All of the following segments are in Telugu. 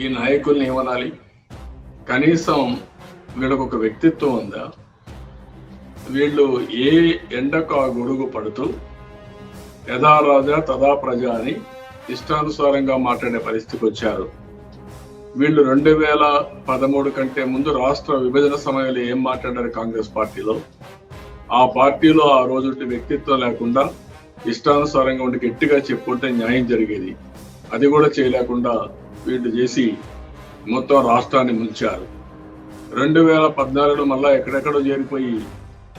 ఈ నాయకుల్ని ఏమనాలి? కనీసం వీళ్ళకు ఒక వ్యక్తిత్వం ఉందా? వీళ్ళు ఏ ఎండకు ఆ గొడుగు పడుతూ యథా రాజా తదా ప్రజ అని ఇష్టానుసారంగా మాట్లాడే పరిస్థితికి వచ్చారు. వీళ్ళు రెండు వేల పదమూడు కంటే ముందు రాష్ట్ర విభజన సమయంలో ఏం మాట్లాడారు కాంగ్రెస్ పార్టీలో? ఆ పార్టీలో ఆ రోజు వ్యక్తిత్వం లేకుండా ఇష్టానుసారంగా ఉండి గట్టిగా చెప్పుకుంటే న్యాయం జరిగేది. అది కూడా చేయలేకుండా వీళ్ళు చేసి మొత్తం రాష్ట్రాన్ని ముంచారు. రెండు వేల పద్నాలుగులో మళ్ళా ఎక్కడెక్కడో చేరిపోయి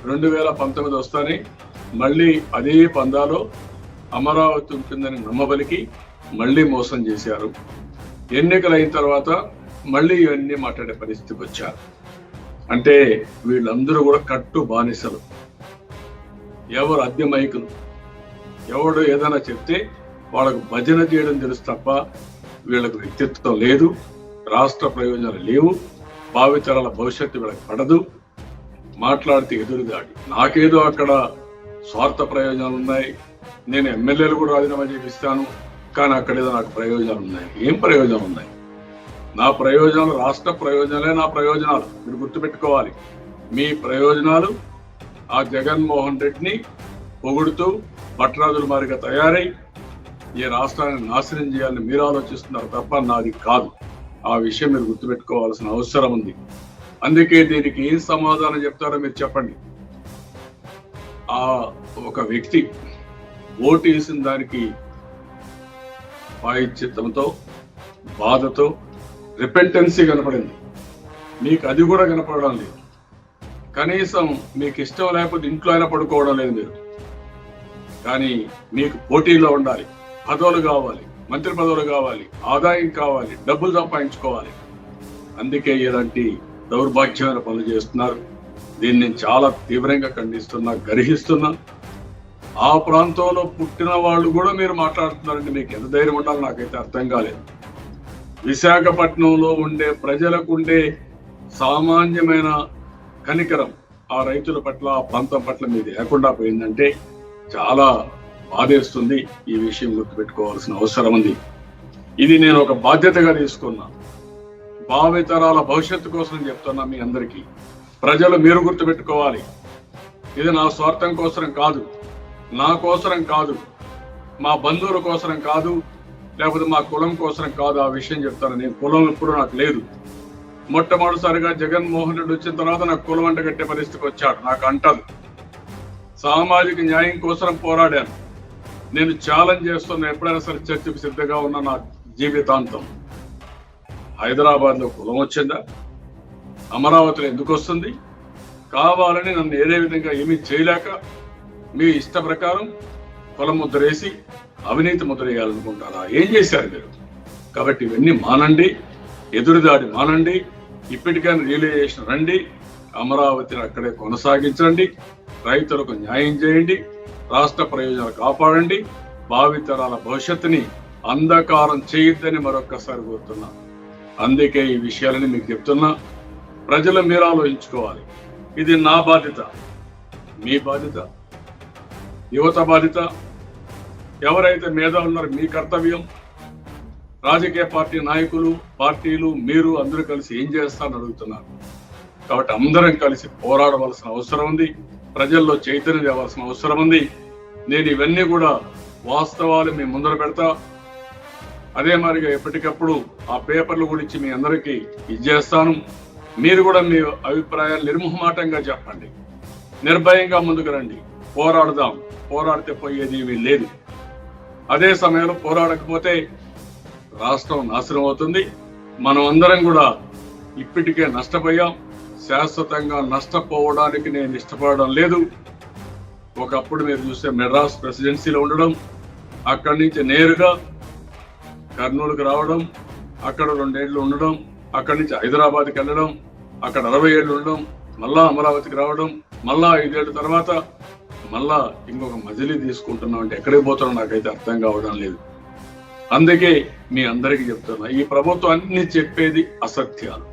రెండు వేల పంతొమ్మిది వస్తానే మళ్ళీ అదే పందాలో అమరావతి ఉంటుందని నమ్మబలికి మళ్ళీ మోసం చేశారు. ఎన్నికలు అయిన తర్వాత మళ్ళీ ఇవన్నీ మాట్లాడే పరిస్థితికి వచ్చారు. అంటే వీళ్ళందరూ కూడా కట్టు బానిసలు. ఎవరు అద్దె మైకులు? ఎవడు ఏదైనా చెప్తే వాళ్ళకు భజన చేయడం తెలుసు తప్ప వీళ్ళకు వ్యక్తిత్వం లేదు రాష్ట్ర ప్రయోజనాలు లేవు భావితరాల భవిష్యత్తు వీళ్ళకి పడదు. మాట్లాడితే ఎదురుదాడి నాకేదో అక్కడ స్వార్థ ప్రయోజనాలు ఉన్నాయి. నేను ఎమ్మెల్యేలు కూడా రాజీనామా చేపిస్తాను కానీ అక్కడ ఏదో నాకు ప్రయోజనాలు ఉన్నాయి. ఏం ప్రయోజనాలు ఉన్నాయి? నా ప్రయోజనాలు రాష్ట్ర ప్రయోజనాలే నా ప్రయోజనాలు. మీరు గుర్తుపెట్టుకోవాలి. మీ ప్రయోజనాలు ఆ జగన్మోహన్ రెడ్డిని పొగుడుతూ భట్రాజుల మారిగా తయారై ఈ రాష్ట్రాన్ని నాశనం చేయాలని మీరు ఆలోచిస్తున్నారు తప్ప నాది కాదు. ఆ విషయం మీరు గుర్తుపెట్టుకోవాల్సిన అవసరం ఉంది. అందుకే దీనికి ఏం సమాధానం చెప్తారో మీరు చెప్పండి. ఆ ఒక వ్యక్తి ఓటు వేసిన దానికి పాయిచిత్తంతో బాధతో రిపెంటెన్సీ కనపడింది. మీకు అది కూడా కనపడడం లేదు. కనీసం మీకు ఇష్టం లేకపోతే ఇంట్లో అయినా పడుకోవడం లేదు మీరు. కానీ మీకు పోటీలో ఉండాలి. పదవులు కావాలి మంత్రి పదవులు కావాలి ఆదాయం కావాలి డబ్బులు సంపాదించుకోవాలి. అందుకే ఇలాంటి దౌర్భాగ్యమైన పనులు చేస్తున్నారు. దీన్ని నేను చాలా తీవ్రంగా ఖండిస్తున్నా గర్హిస్తున్నా. ఆ ప్రాంతంలో పుట్టిన వాళ్ళు కూడా మీరు మాట్లాడుతున్నారంటే మీకు ఎంత ధైర్యం ఉండాలో నాకైతే అర్థం కాలేదు. విశాఖపట్నంలో ఉండే ప్రజలకు ఉండే సామాన్యమైన కనికరం ఆ రైతుల పట్ల ఆ ప్రాంతం పట్ల మీది లేకుండా పోయిందంటే చాలా బాధేస్తుంది. ఈ విషయం గుర్తుపెట్టుకోవాల్సిన అవసరం ఉంది. ఇది నేను ఒక బాధ్యతగా తీసుకున్నా. భావితరాల భవిష్యత్తు కోసం చెప్తున్నా మీ అందరికీ. ప్రజలు మీరు గుర్తుపెట్టుకోవాలి. ఇది నా స్వార్థం కోసరం కాదు. నా కోసరం కాదు. మా బంధువుల కోసరం కాదు. లేకపోతే మా కులం కోసరం కాదు. ఆ విషయం చెప్తాను. నేను కులం ఎప్పుడు నాకు లేదు. మొట్టమొదటిసారిగా జగన్మోహన్ రెడ్డి వచ్చిన తర్వాత నాకు కులం అంటగట్టే పరిస్థితికి వచ్చాడు. నాకు అంటదు. సామాజిక న్యాయం కోసం పోరాడాను. నేను ఛాలెంజ్ చేస్తున్న ఎప్పుడైనా సరే చర్చకు సిద్ధంగా ఉన్న నా జీవితాంతం. హైదరాబాద్లో కులం వచ్చిందా? అమరావతిలో ఎందుకు వస్తుంది? కావాలని నన్ను ఏదే విధంగా ఏమీ చేయలేక మీ ఇష్ట ప్రకారం కులం ముద్రేసి అవినీతి ముద్ర వేయాలనుకుంటారా? ఏం చేశారు మీరు? కాబట్టి ఇవన్నీ మానండి ఎదురుదాడి మానండి ఇప్పటికైనా రియలైజేషన్ రండి అమరావతిని అక్కడే కొనసాగించండి రైతులకు న్యాయం చేయండి రాష్ట్ర ప్రయోజనాలు కాపాడండి. భావితరాల భవిష్యత్తుని అంధకారం చేయొద్దని మరొక్కసారి కోరుతున్నా. అందుకే ఈ విషయాలని మీకు చెప్తున్నా. ప్రజలు మీరు ఆలోచించుకోవాలి. ఇది నా బాధ్యత. మీ బాధ్యత. యువత బాధ్యత. ఎవరైతే మీద ఉన్నారో మీ కర్తవ్యం. రాజకీయ పార్టీ నాయకులు పార్టీలు మీరు అందరూ కలిసి ఏం చేస్తారని అడుగుతున్నారు. కాబట్టి అందరం కలిసి పోరాడవలసిన అవసరం ఉంది. ప్రజల్లో చైతన్యం తేవాల్సిన అవసరం ఉంది. నేను ఇవన్నీ కూడా వాస్తవాలు మీ ముందర పెడతా. అదే మాదిరిగా ఎప్పటికప్పుడు ఆ పేపర్లు కూడా ఇచ్చి మీ అందరికీ ఇచ్చేస్తాను. మీరు కూడా మీ అభిప్రాయాలు నిర్మోహమాటంగా చెప్పండి. నిర్భయంగా ముందుకు రండి. పోరాడదాం. పోరాడితే పోయేది ఏమీ లేదు. అదే సమయంలో పోరాడకపోతే రాష్ట్రం నాశనం అవుతుంది. మనం అందరం కూడా ఇప్పటికే నష్టపోయాం. శాశ్వతంగా నష్టపోవడానికి నేను ఇష్టపడడం లేదు. ఒకప్పుడు మీరు చూస్తే మెడ్రాస్ ప్రెసిడెన్సీలో ఉండడం అక్కడి నుంచి నేరుగా కర్నూలుకు రావడం అక్కడ రెండేళ్ళు ఉండడం అక్కడి నుంచి హైదరాబాద్కి వెళ్ళడం అక్కడ అరవై ఏళ్ళు ఉండడం మళ్ళా అమరావతికి రావడం మళ్ళా ఐదేళ్ళ తర్వాత మళ్ళా ఇంకొక మజిలీ తీసుకుంటున్నాం అంటే ఎక్కడికి పోతున్నాం నాకైతే అర్థం కావడం లేదు. అందుకే మీ అందరికీ చెప్తున్నా ఈ ప్రభుత్వం అన్ని చెప్పేది అసత్యాలు.